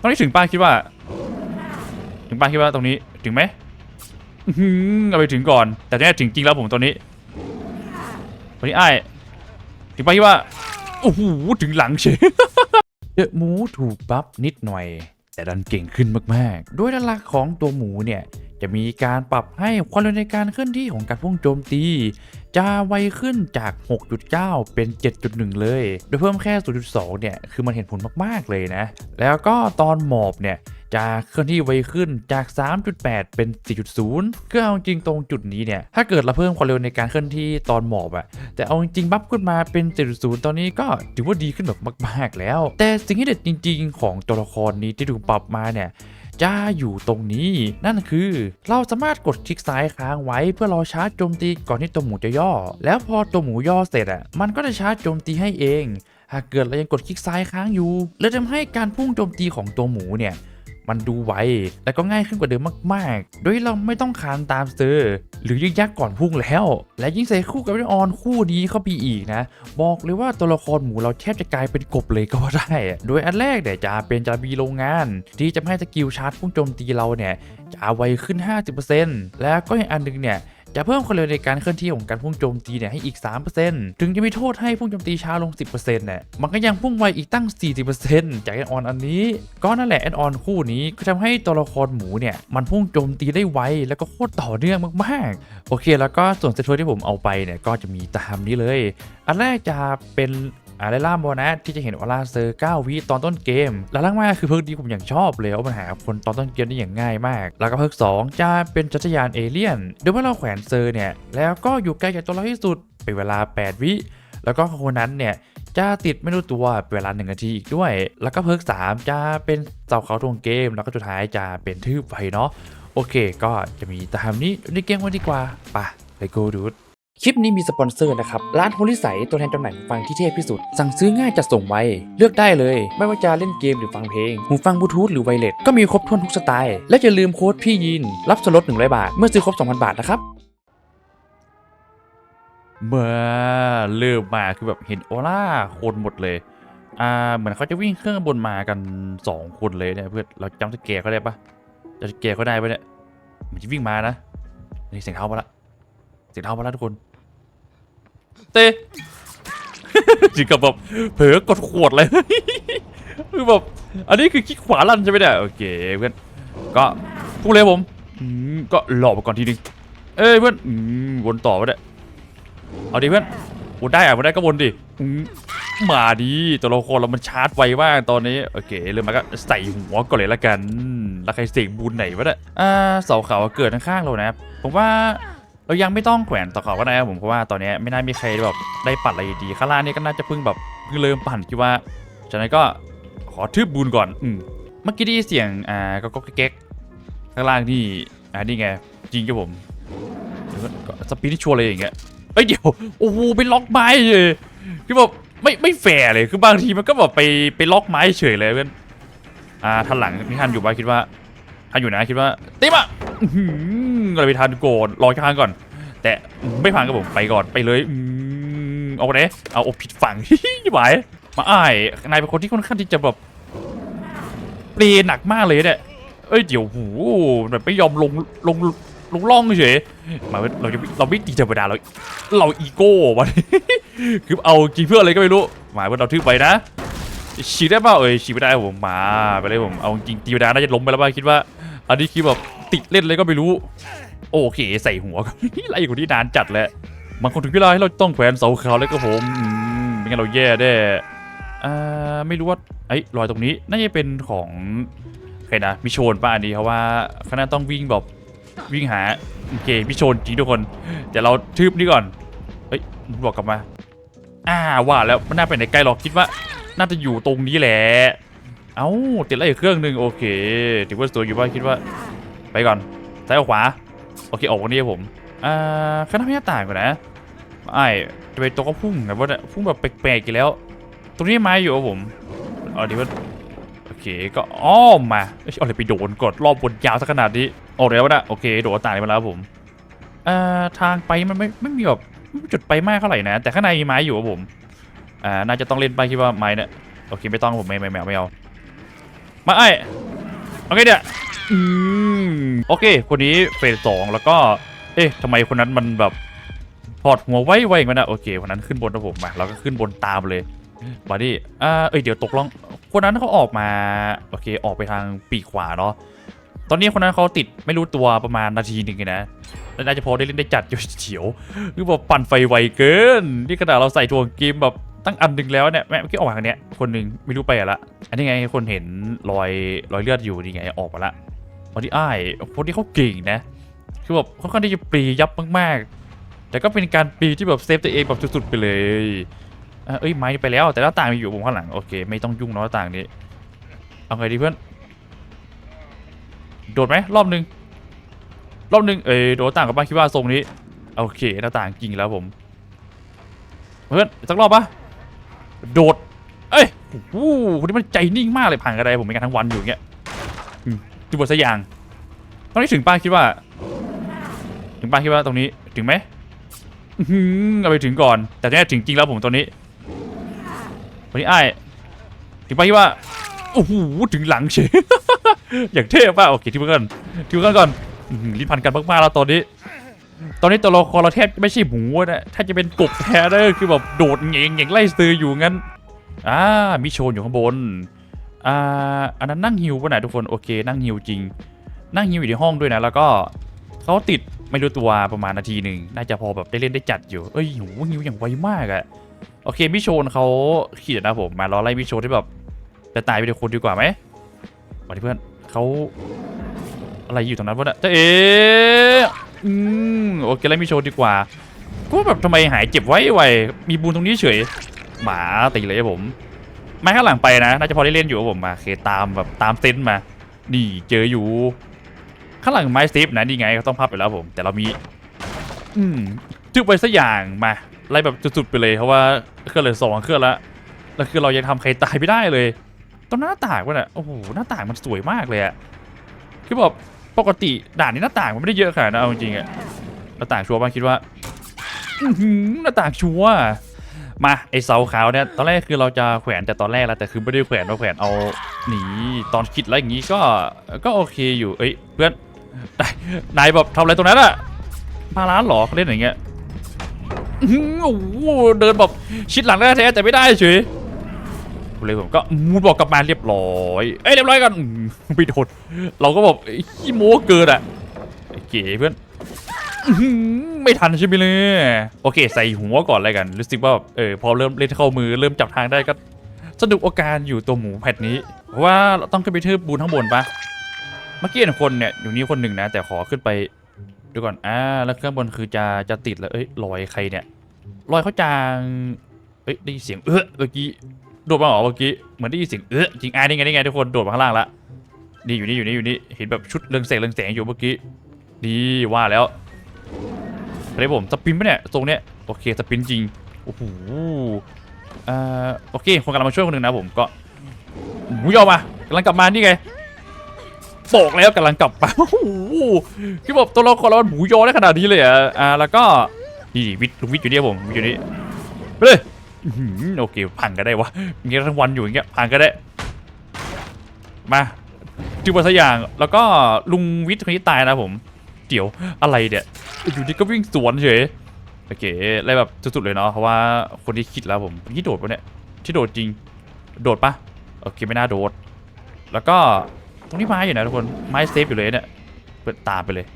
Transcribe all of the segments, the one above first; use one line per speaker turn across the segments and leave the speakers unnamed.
ตรงนี้ถึงป้าคิดว่า ถึงป้าคิดว่าตรงนี้ถึงไหมเอาไปถึงก่อน แต่เนี่ยถึงจริงแล้วผมตอนนี้ตอนนี้ไอ้ายถึงป้าคิดว่าโอ้โหถึงหลังเฉยเดอะหมูถูกบัฟนิดหน่อย แต่ดันเก่งขึ้นมากๆ ด้วยลักของตัวหมูเนี่ย จะมีการปรับให้ความเร็วในการเคลื่อนที่ของการพุ่งโจมตี จะไวขึ้นจาก 6.9 เป็น 7.1 เลย โดยเพิ่มแค่ 0.2 เนี่ย คือมันเห็นผลมากๆเลยนะ แล้วก็ตอนหมอบเนี่ยจะเคลื่อนที่ไวขึ้นจาก 3.8 เป็น 4.0คือเอาจริงตรงจุดนี้เนี่ย ถ้าเกิดเราเพิ่มความเร็วในการเคลื่อนที่ตอนหมอบอะแต่เอาจริงบัฟขึ้นมาเป็น7.0ตอนนี้ก็ถือว่าดีขึ้นแบบมาก ๆ แล้ว แต่สิ่งที่เด็ดจริง ๆ ของตัวละครนี้ที่ถูกปรับมาเนี่ย จะอยู่ตรงนี้ นั่นคือ เราสามารถกดคลิกซ้ายค้างไว้เพื่อรอชาร์จโจมตีก่อนที่ตัวหมูจะย่อ แล้วพอตัวหมูย่อเสร็จอะมันก็จะชาร์จโจมตีให้เอง หากเกิดเรายังกดคลิกซ้ายค้างอยู่เละทำให้การพุ่งโจมตีของตัวหมูเนี่ย มันดูไวและก็ง่ายขึ้นกว่าเดิมมากๆ โดยเราไม่ต้องคานตามเตอร์ หรือยึกยักก่อนพุ่งแล้ว และยิ่งใส่คู่กับเรออนคู่นี้เข้าไปอีกนะ บอกเลยว่าตัวละครหมูเราแทบจะกลายเป็นกบเลยก็ว่าได้ โดยอันแรกเนี่ยจะเป็นจาบีโรงงาน ที่จะให้สกิลชาร์จพุ่งโจมตีเราเนี่ยจะไวขึ้น 50%แล้วก็อีกอันหนึงเนี่ย จะเพิ่มความเร็วในการเคลื่อนที่ของการพุ่งโจมตีเนี่ยให้อีก 3%ถึงจะมีโทษให้พุ่งโจมตีช้าลง 10%เนี่ยมันก็ยังพุ่งไวอีกตั้ง 40%จากแอดออนอันนี้ ก็นั่นแหละแอดออนคู่นี้ก็ทำให้ตัวละครหมูเนี่ยมันพุ่งโจมตีได้ไวแล้วก็โคตรต่อเนื่องมากๆ โอเค แล้วก็ส่วนเซตทัวที่ผมเอาไปเนี่ยก็จะมีตามนี้เลย อันแรกจะเป็น อะไรล่ามโบนัสที่จะเห็นออร่าเซอร์9วิตอนต้นเกม แล้วล่างมากคือเพิร์กนี้ผมอย่างชอบเลยเอาปัญหาคนตอนต้นเกมได้อย่างง่ายมาก แล้วก็เพิร์ก2จะเป็นจักรยานเอเลี่ยนโดยเมื่อเราแขวนเซอร์เนี่ยแล้วก็อยู่ใกล้จากตัวเราที่สุดเป็นเวลา 8 วิแล้วก็คนนั้นเนี่ยจะติดไม่รู้ตัวเป็นเวลา1นาทีอีกด้วย แล้วก็เพิร์ก3จะเป็นเสาเขาทวงเกม แล้วก็สุดท้ายจะเป็นทืบไฟเนาะโอเค ก็จะมีตามนี้ในเกมกันดีกว่าไปไปโกดูด คลิปนี้มีสปอนเซอร์นะครับ ร้านโฮลิสัยตัวแทนจำหน่ายหูฟังที่เทพที่สุด สั่งซื้อง่ายจัดส่งไว เลือกได้เลย ไม่ว่าจะเล่นเกมหรือฟังเพลง หูฟังบลูทูธหรือไวเลสก็มีครบถ้วนทุกสไตล์ และอย่าลืมโค้ดพี่ยิน รับส่วนลด100 บาท เมื่อซื้อครบ 2,000 บาทนะครับ เมื่อเริ่มมาคือแบบเห็นออร่าคนหมดเลย อ่าเหมือนเขาจะวิ่งเครื่องบนมากัน 2 คนเลยเนี่ยเพื่อนเราจำสเกลเขาได้ปะจำสเกลเขาได้ปะเนี่ยมันจะวิ่งมานะนี่เสียงเท้ามาละเสียงเท้ามาละทุกคน เต้จิงกับแบบเผลอกดขวดเลยคือแบบอันนี้คือคลิกขวาลั่นใช่ไหมเนี่ยโอเคเพื่อนก็พูดเลยผมก็หลอกไปก่อนทีนึงเอ้ยเพื่อนวนต่อไปเนี่ยเอาดิเพื่อนวนได้อะวนได้ก็วนดิมมาดีตัวละครเรามันชาร์จไวมากตอนนี้โอเคเริ่มมาก็ใส่หัวก่อนเลยละกันแล้วใครเสกบูนไหนวะเนี่ยอ่าเสาขาวเกิดข้างๆเรานะผมว่า เรายังไม่ต้องแขวนต่อเขาก็ได้ครับผมเพราะว่าตอนนี้ไม่น่ามีใครแบบได้ปัดอะไรดีข้างล่างนี่ก็น่าจะเพิ่งแบบเพิ่งเริ่มปั่นคิดว่าฉะนั้นก็ขอทืบบูนก่อนอืมเมื่อกี้ได้ยินเสียงอ่าก็ก็แก๊กข้างล่างนี่อ่านี่ไงจริงครับผมสปีดที่ชัวร์เลยอย่างเงี้ยเอ้ยเดี๋ยวโอ้โหไปล็อกไม้เลยคือแบบไม่ไม่แฟร์เลยคือบางทีมันก็แบบไปไปล็อกไม้เฉยเลยเพื่อนอ่าทันหลังนี่ทันอยู่บ้าคิดว่า ทันอยู่นะคิดว่าต็มอะเราไปทานโกนรอข้างก่อน แต่ไม่พังกับผมไปก่อนไปเลยเอาไปไหนเอาอาผิดฝั่งไหวมาอ้ายนายเป็นคนที่ค่อนข้างที่จะแบบเปรย์หนักมากเลยเนี่ยเอ้ยเดี๋ยวหูแบบไม่ยอมลงลงลงล่องเฉยหมายว่าเราจะเราไม่ตีธรรมดาเราเราอีโก้วะคือเอาจริงเพื่ออะไรก็ไม่รู้หมายว่าเราทึบไปนะฉีดได้เปล่าเอ้ยฉีดไม่ได้ผมมาไปเลยผมเอาจริงตีธรรมดาน่าจะล้มไปแล้วบ้าคิดว่า อันนี้คือแบบติดเล่นเลยก็ไม่รู้ โอเคใส่หัวไล่คนที่นานจัดแหละบางคนถึงเวลาให้เราต้องแขวนเสาขาวแล้วก็ผมอืมไม่งั้นเราแย่แน่อ่าไม่รู้ว่าไอ้รอยตรงนี้น่าจะเป็นของใครนะมิโชนป้าอันนี้เพราะว่าคณะต้องวิ่งแบบวิ่งหาโอเคมิโชนจริงทุกคนเดี๋ยวเราทืบนี่ก่อนเฮ้ยบอกกลับมา อ่าว่าแล้วมันน่าไปไหนไกลหรอกคิดว่า น่าจะอยู่ตรงนี้แหละ เอ้าติดอะไรอีกเครื่องหนึ่งโอเคถือว่าสวอยู่ว่าคิดว่า ไปก่อนซ้ายกับขวา โอเคออกวันนี้ผมอ่าคณะไม่ต่างก่อนนะไอ้จะไปตัวก็พุ่งแบบว่าพุ่งแบบแปลกๆอีกแล้ว ตรงนี้ไม้อยู่ครับผมเอาดีว่าโอเคก็อ้อมมาเออาอะไรไปโดนกดรอบบนยาวสักขนาดนี้ออกแล้วนะโอเคโดดต่างมาแล้วผมอ่าทางไปมันไม่ไม่มีแบบจุดไปมากเท่าไหร่นะ แต่ข้างในมีไม้อยู่ครับผมอ่าน่าจะต้องเล่นไปคิดว่าไม้เนี่ยโอเคไม่ต้องผมไม่ไม่ไม่เอา มาไอ้โอเคเนี่ยอืมโอเค คนนี้เฟสสองแล้วก็ เอ๊ะทำไมคนนั้นมันแบบถอดหัวไว้ไว้อย่างนั้นนะโอเคคนนั้นขึ้นบนนะผมมาเราก็ขึ้นบนตามเลยบอดี้อ่าเอ้ยเดี๋ยวตกลงคนนั้นเขาออกมาโอเค ออกไปทางปีกขวาเนาะตอนนี้คนนั้นเขาติดไม่รู้ตัวประมาณนาทีหนึ่งเองนะแล้วน่าจะพอได้เล่นได้จัดอยู่เฉียวคือแบบปั่นไฟไวเกิน นี่ขนาดเราใส่ถ่วงเกมแบบ ตั้งอันหนึ่งแล้วเนี่ยแม่เมื่อกี้ออกมาทางเนี้ยคนหนึ่งไม่รู้ไปอะละอันนี้ไงคนเห็นรอยรอยเลือดอยู่นี่ไงออกมาละคนที่อ้ายคนที่เขาเก่งนะ คือแบบค่อนข้างที่จะปียับมากๆ แต่ก็เป็นการปีที่แบบเซฟตัวเองแบบสุดๆไปเลยเอ้ยไม้ไปแล้วแต่หน้าต่างมีอยู่ผมข้างหลังโอเค ไม่ต้องยุ่งเนอะหน้าต่างนี้เอาไงดีเพื่อนโดดไหมรอบหนึ่งรอบหนึ่งเอ้ยโดดหน้าต่างกับบ้านคิดว่าทรงนี้โอเคหน้าต่างจริงแล้วผมเพื่อนสักรอบปะ โดด เอ้ยโอ้โหคนนี้มันใจนิ่งมากเลยผ่านกระไดผมเป็นกันทั้งวันอยู่อย่างเงี้ยอืมดูบทสกอยางตอนนี้ถึงป้าคิดว่า ถึงป้าคิดว่าตรงนี้ถึงไหมอือหือเอาไปถึงก่อน แต่เนี่ยถึงจริงแล้วผมตอนนี้วันนี้ไอ้ายถึงป้าคิดว่าโอ้โหถึงหลังเฉยอย่างเท่ป่ะโอเคที่เพื่อนที่เพื่อนก่อนรีพันกันมากๆแล้วตอนนี้ ตอนนี้ตัวละครเราแทบไม่ใช่หมูนะถ้าจะเป็นกบแท้เลยคือแบบโดดเง่งเงงไล่ซื้ออยู่งั้นอ่ามีโชนอยู่ข้างบนอ่าอันนั้นนั่งฮิวป่ะไหนทุกคนโอเคนั่งฮิวจริง นั่งฮิวอยู่ในห้องด้วยนะ แล้วก็เขาติดไม่รู้ตัวประมาณนาทีหนึ่งน่าจะพอแบบได้เล่นได้จัดอยู่เอ้ยโหฮิวอย่างไวมากอะโอเคมิโชนเขาขีดนะผมมารอไล่มิโชนที่แบบจะตายไปเดี๋ยวคนดีกว่าไหมมาดิเพื่อนเขาอะไรอยู่ตรงนั้นวะเนี่ยเจะเอืมโอเคไล่มิโชนดีกว่าก็แบบทำไมหายเจ็บไว้ไวมีบูนตรงนี้เฉย หมาตีเลยผมไม่ข้างหลังไปนะน่าจะพอได้เล่นอยู่ผมมาเคตามแบบตามเซนต์มานี่เจออยู่ ข้างหลังไม้เซฟนะนี่ไงเขาต้องพับไปแล้วผม แต่เรามี อืมทึกไปสักอย่างมาไล่แบบสุดๆไปเลยเพราะว่าเครื่องเลือสองเครื่องแล้วแล้วคือเรายังทำใครตายไม่ได้เลยตอนหน้าต่างวะเนี่ยโอ้โหหน้าต่างมันสวยมากเลยอะคือแบบ ปกติด่านนี้หน้าต่างมันไม่ได้เยอะขนาดนั้นเอาจริงๆอะหน้าต่างชัวร์ป่ะคิดว่าอื้อหือหน้าต่างชัวร์มาไอเสาขาวเนี่ยตอนแรกคือเราจะแขวนแต่ตอนแรกแล้วแต่คือไม่ได้แขวนเราแขวนเอาหนีตอนคิดแล้วอย่างงี้ก็ก็โอเคอยู่เอ้ยเพื่อนนายนายแบบทำอะไรตรงนั้นอะมาร้านเหรอเขาเล่นอย่างเงี้ยอื้อหือโอ้โหเดินแบบชิดหลังได้แท้แต่ไม่ได้เฉย เลยผมก็มูดบอกกลับมาเรียบร้อย เอ้ยเรียบร้อยกันไม่โดนเราก็แบบขี้โม้เกินอะเก๋เพื่อนไม่ทันใช่ไหมเลยโอเค ใส่หัวก่อนเลยกัน รู้สึกว่าแบบเออพอเริ่มเล่นเข้ามือเริ่มจับทางได้ก็สนุกอาการอยู่ตัวหมูแพทนี้ เพราะว่าเราต้องขึ้นไปทืบบูนข้างบนปะเมื่อกี้เห็นคนเนี่ยอยู่นี่คนหนึ่งนะ แต่ขอขึ้นไปดูก่อนอ่าแล้วข้างบนคือจะจะติดแล้วเอ้ยรอยใครเนี่ยรอยเขาจางเอ้ยได้ยินเสียงเออเมื่อกี้ โดดมาเหรอเมื่อกี้เหมือนได้ยินเสียงเออจริงอ่านี่ไงนี่ไงทุกคนโดดมาข้างล่างละนี่อยู่นี่อยู่นี่อยู่นี่เห็นแบบชุดเรืองแสงเรืองแสงอยู่เมื่อกี้ดีว่าแล้วอะไรผมสปินปะเนี่ยตรงเนี้ยโอเคสปินจริงโอ้โหอ่าโอเคคนกำลังมาช่วยคนหนึ่งนะผมก็หมูยอมากำลังกลับมานี่ไงบอกแล้วกำลังกลับมาโอ้โหคือแบบตัวละครเราหมูยอได้ขนาดนี้เลยอะอ่าแล้วก็นี่วิทย์ลุงวิทย์อยู่นี่ผมวิทอยู่นี่ไปเลย โอเคพังก็ได้วะอย่างเงี้ยทั้งวันอยู่อย่างเงี้ยพังก็ได้ มาจืบสักอย่างแล้วก็ลุงวิทย์คนนี้ตายนะผมเดี๋ยวอะไรเนี่ยอยู่ดีก็วิ่งสวนเฉยโอเคอะไรแบบสุดๆเลยเนาะเพราะว่าคนที่คิดแล้วผมที่โดดปะเนี่ยที่โดดจริง โดดปะโอเคไม่น่าโดด แล้วก็ตรงนี้ไม้อยู่นะทุกคนไม้เซฟอยู่เลยเนี่ยเปิดตามไปเลย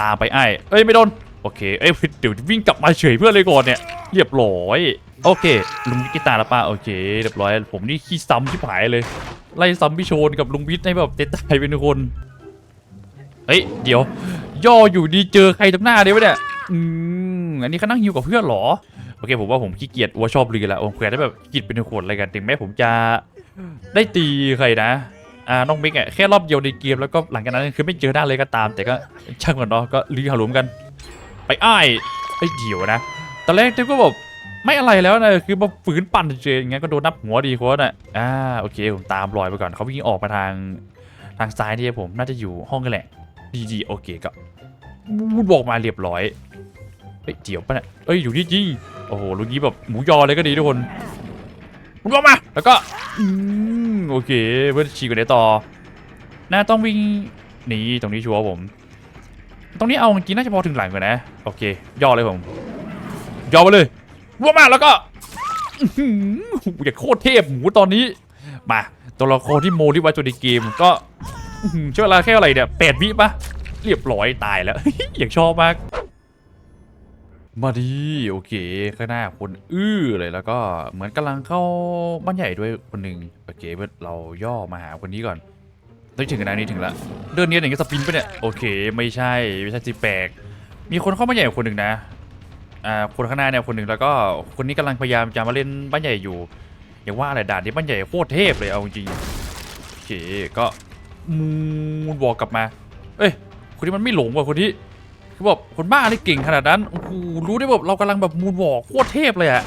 ตามไปไอ้เอ้ยไม่โดน เค เอ้ยเดี๋ยววิ่งกลับมาเฉยเพื่อนเลยก่อนเนี่ย เรียบร้อย โอเค ลุงวิทย์กีตาร์แล้วป้าโอเค เรียบร้อย ผมนี่ขี้ซ้ำชิบหายเลย ไล่ซ้ำพี่โชนกับลุงวิทย์ให้แบบเตะตายเป็นคน เฮ้ย เดี๋ยว ย่ออยู่ดีเจอใครตรงหน้าเดี๋ยวเนี่ย อืม อันนี้เขานั่งฮิวกับเพื่อนเหรอ โอเค ผมว่าผมขี้เกียจว่าชอบลือล้วผมเกลียดได้แบบกิดเป็นคนอะไรกันถึงแม้ผมจะได้ตีใครนะอ่าน้องมิกอะแค่รอบเดียวในเกมแล้วก็หลังจากนั้นคือไม่เจอหน้าเลยก็ตาม แต่ก็ช่างก่อนเนาะก็รีหารวมกัน ไปอ้ายไอ้เดี๋ยวนะ ตอนแรกเจ๊ก็แบบไม่อะไรแล้วนะคือมาฝืนปั่นเฉยอย่างเงี้ยก็โดนนับหัวดีโค้ดอะอ่าโอเคผมตามรอยไปก่อนเขาวิ่งออกมาทางทางซ้ายที่ผมน่าจะอยู่ห้องกันแหละ ดีดีโอเคก็วูดบอกมาเรียบร้อยเฮ้ยเดี๋ยวปะเนี่ยเอ้ยอยู่ที่จริงโอ้โหลูกนี้แบบหมูยอเลยก็ดีทุกคนมุดบอกมา แล้วก็อืมโอเคเพื่อนฉีกกันไหนต่อ น่าต้องวิ่งหนีตรงนี้ชัวร์ผม ตรงนี้เอาจริงน่าจะพอถึงหลังก่อนนะ โอเค ย่อเลยผม ย่อไปเลยรัวมากแล้วก็อื้อหืออยากโคตรเทพหมูตอนนี้ มาตัวละครที่โมที่ไว้ตัวในเกมก็ใช้เวลาแค่อะไรเนี่ยแปดวิปะเรียบร้อยตายแล้ว อยากชอบมาก มาดีโอเคข้างหน้าคนอื้อเลยแล้วก็เหมือนกำลังเข้าบ้านใหญ่ด้วยคนหนึ่งโอเคเราย่อมาหาคนนี้ก่อน ได้ถึงกันนะนี่ถึงละเดินเนี้ยอย่างงี้สปินไปเนี่ยโอเค ไม่ใช่ไม่ใช่สิแปลกมีคนเข้าบ้านใหญ่คนหนึ่งนะอ่าคนข้างหน้าเนี่ยคนหนึ่งแล้วก็คนนี้กำลังพยายามจะมาเล่นบ้านใหญ่อยู่อย่างว่าอะไรด่านนี้บ้านใหญ่โคตรเทพเลยเอาจริงโอเคก็มูนบอกกลับมา เอ้ยคนนี้มันไม่หลงว่ะคนนี้คือแบบคนบ้าเลยเก่งขนาดนั้นโอ้โหรู้ได้แบบเรากำลังแบบมูนวอล์กโคตรเทพเลยอะ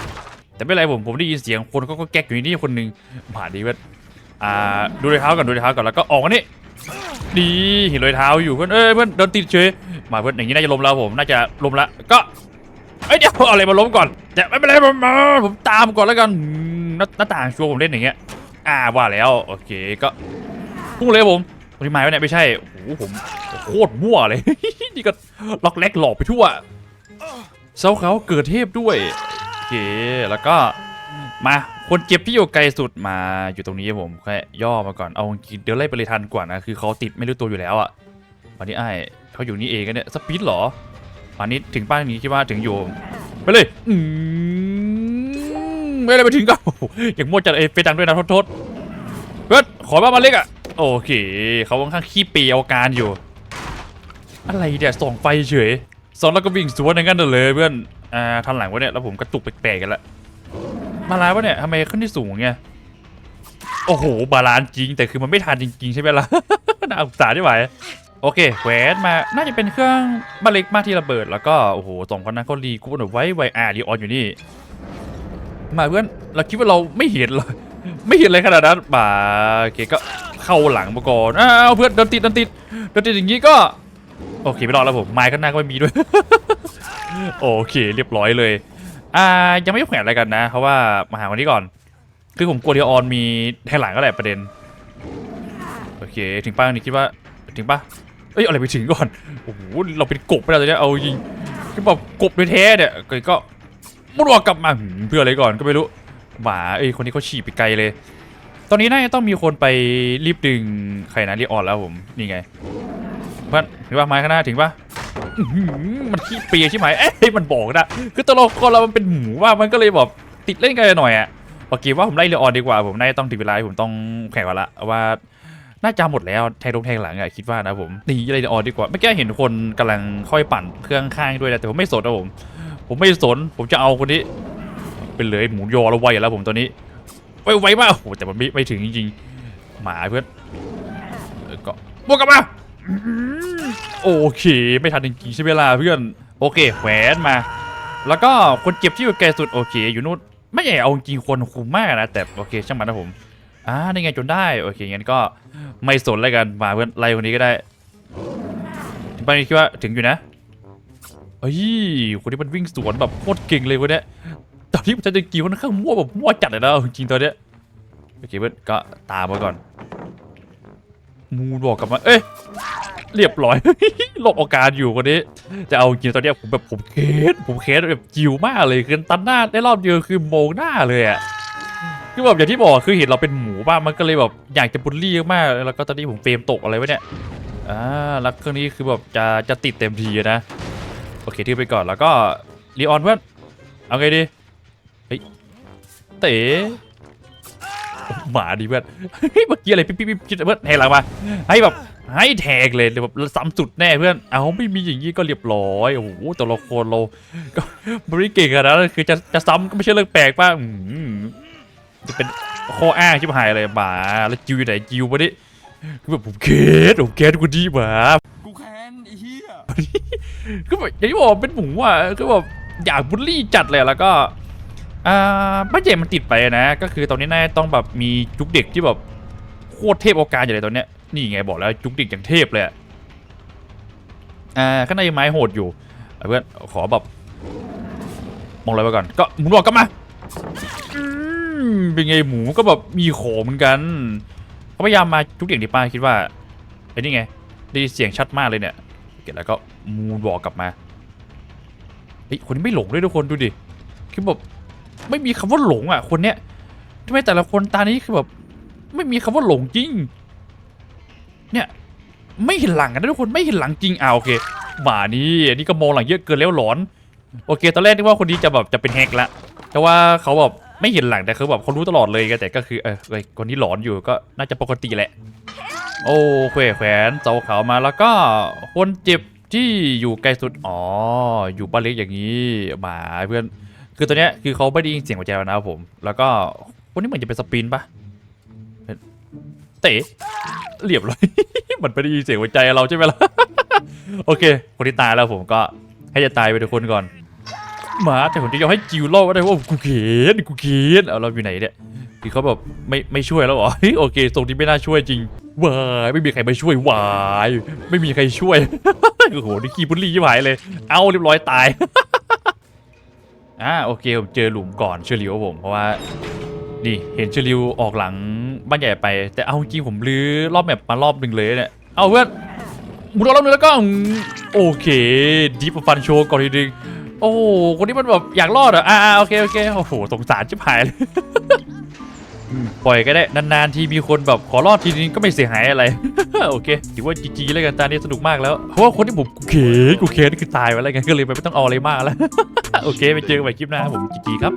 แต่ไม่เป็นไรผมผมได้ยินเสียงคนก็ก็แก๊กอยู่นี่คนหนึ่งผ่านดีเว้ย อ่าดูรอยเท้าก่อนดูรอยเท้าก่อนแล้วก็ออกมานี่ดีเห็นรอยเท้าอยู่เพื่อนเอ้ยเพื่อนเดินติดเฉยมาเพื่อนอย่างนี้น่าจะล้มแล้วผมน่าจะล้มล้วก็เอ้ยเดี๋ยวเอาอะไรมาล้มก่อนแต่ไม่เป็นไรผมาผมตามก่อนแล้วกันหน้าหน้าต่างชัวร์ผมเล่นอย่างเงี้ย อ่าว่าแล้วโอเคก็พุ่งเลยผมรีม้ไว้เนี่ยไม่ใช่โอ้โหผมโคตรมั่วเลยนี่ก็ล็อกแรกหลอกไปทั่วเซาเขาเกิดเทพด้วยโอเคแล้วก็มา คนเจ็บที่อยู่ไกลสุดมาอยู่ตรงนี้ผมแค่ย่อมาก่อนเอาเดี๋ยวไล่ไปเลยทันกว่านะคือเขาติดไม่รู้ตัวอยู่แล้วอะวันนี้ไอ้เขาอยู่นี่เองกันเนี่ยสปีดเหรอวันนี้ถึงป้านนี้คิดว่าถึงอยู่ไปเลยอืมไม่ได้ไปถึงก็อย่างมั่วจัดเอฟเฟดังด้วยนะโทษโทษเพื่อนขอบ้ามาเล็กอะโอเคเขาค่อนข้างขี้ปียวการอยู่ อะไรเนี่ยส่องไฟเฉยส่องแล้วก็วิ่งสวนอย่างนั้นเลยเพื่อนอ่าทันหลังวะเนี่ยแล้วผมกระตุกแปลกๆกันละ มาลายวะเนี่ยทำไมขึ้นที่สูงไงโอ้โห บาลานซ์จริง แต่คือมันไม่ทันจริง ๆ ใช่ไหมล่ะ น่าสงสารได้ไหมโอเคแหวนมา น่าจะเป็นเครื่องบาเล็กมากที่ระเบิด แล้วก็ โอ้โหสองคนนั้นเขารีกูแบบไว้ไวอาร์ดีออนอยู่นี่ มาเพื่อน เราคิดว่าเราไม่เห็นเลย ไม่เห็นเลยขนาดนั้นมาโอเคก็เข้าหลังมาก่อน อ้าวเพื่อนเดินติดเดินติดเดินติดอย่างนี้ก็ โอเคไม่รอดแล้วผมไม้ข้างหน้าก็ไม่มีด้วย โอเค เรียบร้อยเลย อ่ายังไม่แขวนอะไรกันนะ เพราะว่ามาหาคนนี้ก่อน คือผมกลัวเดียออนมีแทงหลังก็แหละประเด็น โอเค ถึงป้านี้คิดว่าถึงปะเอ้ยอะไรไปถึงก่อน โอ้โห เราเป็นกบไปแล้วตอนเนี้ยเอาจริงคือแบบกบโดยแท้เนี่ยก็ก็มุดวอกลับมาเพื่ออะไรก่อนก็ไม่รู้ หมาเอ้ยคนนี้เขาฉี่ไปไกลเลย ตอนนี้น่าจะต้องมีคนไปรีบดึงใครนะรีออนแล้วผม นี่ไง เพื่อนถึงป่ะไม้ข้างหน้าถึงป่ะมันขี้เปียใช่ไหมเอ้ยมันบอกนะคือตัวละครเรามันเป็นหมูว่ามันก็เลยแบบติดเล่นกันหน่อยอะโอเคว่าผมไล่เรือออนดีกว่าผมน่าจะต้องถึงเวลาผมต้องแข่งกันละว่าน่าจะหมดแล้วแทงลงแทงหลังอะคิดว่านะผมนี่ไล่เรือออนดีกว่าเมื่อกี้เห็นคนกำลังค่อยปั่นเครื่องข้างด้วยนะแต่ผมไม่สนนะผมผมไม่สนผมจะเอาคนนี้เป็นเลยหมูยอแล้วไวอยู่แล้วผมตัวนี้ไวไวมากโอ้แต่มันไม่ไม่ถึงจริงๆหมาเพื่อนก็บวกกลับมา โอเค ไม่ทันจริงๆใช่ไหมล่ะเพื่อน โอเคแขวนมา แล้วก็คนเจ็บที่อยู่ไกลสุดโอเค อยู่นู่นไม่ใหญ่เอาจริงคนคุ้มมากนะ แต่โอเคช่างมันนะผมอ่าได้ไงจนได้โอเคงั้นก็ไม่สนอะไรกันมาเพื่อนไล่คนนี้ก็ได้ถึงไปานนี้คิดว่าถึงอยู่นะเอ้ยคนนี้มันวิ่งสวนแบบโคตรเก่งเลยคนเนี้ยตอนที่มันจะจะกี่คนข้างมั่วแบบมั่วจัดเลยนะจริงตอนเนี้ยโอเคเพื่อนก็ตามมาก่อน มูนบอกกลับมา เอ้ย เรียบร้อย หลบอาการอยู่คนนี้แต่เอาจริงตอนเนี้ยผมแบบผมเคสผมเคสแบบจิวมากเลยคือตันหน้าได้รอบเดียวคือโมงหน้าเลยอะคือแบบอย่างที่บอกคือเห็นเราเป็นหมูบ้างมันก็เลยแบบอยากจะบูลลี่มากแล้วก็ตอนนี้ผมเฟรมตกอะไรไว้เนี่ยอ่าแล้วเครื่องนี้คือแบบจะจะติดเต็มทีนะ โอเคที่ไปก่อนแล้วก็รีออนเพื่อนเอาไงดีเฮ้ยเต๋ หมาดีเพื่อนเฮ้ยเมื่อกี้อะไรปิ๊บปิ๊บปิ๊บคิดเพื่อนแทงหลังมาให้แบบให้แทงเลยแบบซ้ำสุดแน่เพื่อนเอาไม่มีอย่างนี้ก็เรียบร้อยโอ้โหตัวละครเราก็บริเก่งขนาดนั้นคือจะจะซ้ำก็ไม่ใช่เรื่องแปลกป่ะอืมจะเป็นข้ออ้างชิบหายเลยหมาแล้วจิวอยู่ไหนจิวมาดิคือแบบผมเคสผมเคสกูดีหมา
กูแค้นไอ้เหี้ย
ก็แบบอย่างที่บอกเป็นหมูอะก็แบบอยากบูลลี่จัดเลยแล้วก็ อ่าบ้านใหญ่มันติดไปนะ ก็คือตอนนี้น่าต้องแบบมีจุกเด็กที่แบบโคตรเทพโอกาสอย่างไรตอนเนี้ยนี่ไงบอกแล้วจุกเด็กอย่างเทพเลยอ่าข้างในไม้โหดอยู่เพื่อนขอแบบมองอะไรไปก่อนก็หมุนบอกกลับมาเป็นไงหมูก็แบบมีโขเหมือนกันเขาพยายามมาจุกเด็กดิป้าคิดว่าไอ้นี่ไงได้เสียงชัดมากเลยเนี่ยเก็บแล้วก็มูนบอกกลับมาเฮ้คนนี้ไม่หลงด้วยทุกคนดูดิคือแบบ ไม่มีคำว่าหลงอะ คนเนี้ยทำไมแต่ละคนตานี้คือแบบ ไม่มีคำว่าหลงจริง เนี่ย ไม่เห็นหลังนะทุกคนไม่เห็นหลังจริงอ่าโอเคหมานี่อันนี้ก็มองหลังเยอะเกินแล้วหลอน โอเค ตอนแรกนึกว่าคนนี้จะแบบจะเป็นแฮกละแต่ว่าเขาแบบไม่เห็นหลังแต่เขาแบบเขารู้ตลอดเลยแต่ก็คือเออคนนี้หลอนอยู่ก็น่าจะปกติแหละ โอ้แขวแขวนเสาขาวมาแล้วก็คนเจ็บที่อยู่ไกลสุด อ๋อ อยู่บ้านเล็กอย่างนี้ หมาเพื่อน คือตัวเนี้ยคือเขาไม่ได้ยินเสียงหัวใจแล้วนะครับผม แล้วก็คนนี้เหมือนจะเป็นสปินปะเตะเรียบร้อย มันไม่ได้ยินเสียงหัวใจเราใช่ไหมล่ะ โอเค คนที่ตายแล้วผมก็ให้จะตายไปทุกคนก่อนหมาแต่ผมจะยอมให้จิวเล่าก็ได้ว่ากูเขียนกูเขียนเอาเราอยู่ไหนเนี่ยคือเขาแบบไม่ไม่ช่วยแล้วเหรอโอเคตรงนี้ไม่น่าช่วยจริงวายไม่มีใครมาช่วยวายไม่มีใครช่วยโอ้โหนี่ขี้บุลลี่ยิ่หายเลย เอาเรียบร้อยตาย อ่าโอเคผมเจอหลุมก่อนเชลิวผมเพราะว่านี่เห็นเชลิวออกหลังบ้านใหญ่ไป แต่เอาจริงๆผมลื้อรอบแมปมารอบหนึ่งเลยเนี่ยเอาเพื่อนมุดรอบหนึงแล้วก็โอเคดิฟฟันโชว์ก่อนทีนึงโอ้คนนี้มันแบบอยากรอดอะอ่าโอเคโอเคโอ้โหสงสารชิบหายเลย ปล่อยก็ได้นานๆทีมีคนแบบขอรอดทีนึงก็ไม่เสียหายอะไร โอเคถือว่าจีจีแล้วกันตานี้สนุกมากแล้วเพราะว่าคนที่ผมกูเขนกูเขนคือตายไปแล้วไงก็เลยไม่ต้องเอาอะไรมากแล้ว โอเคไปเจอกันใหม่คลิปหน้าผมจีๆครับ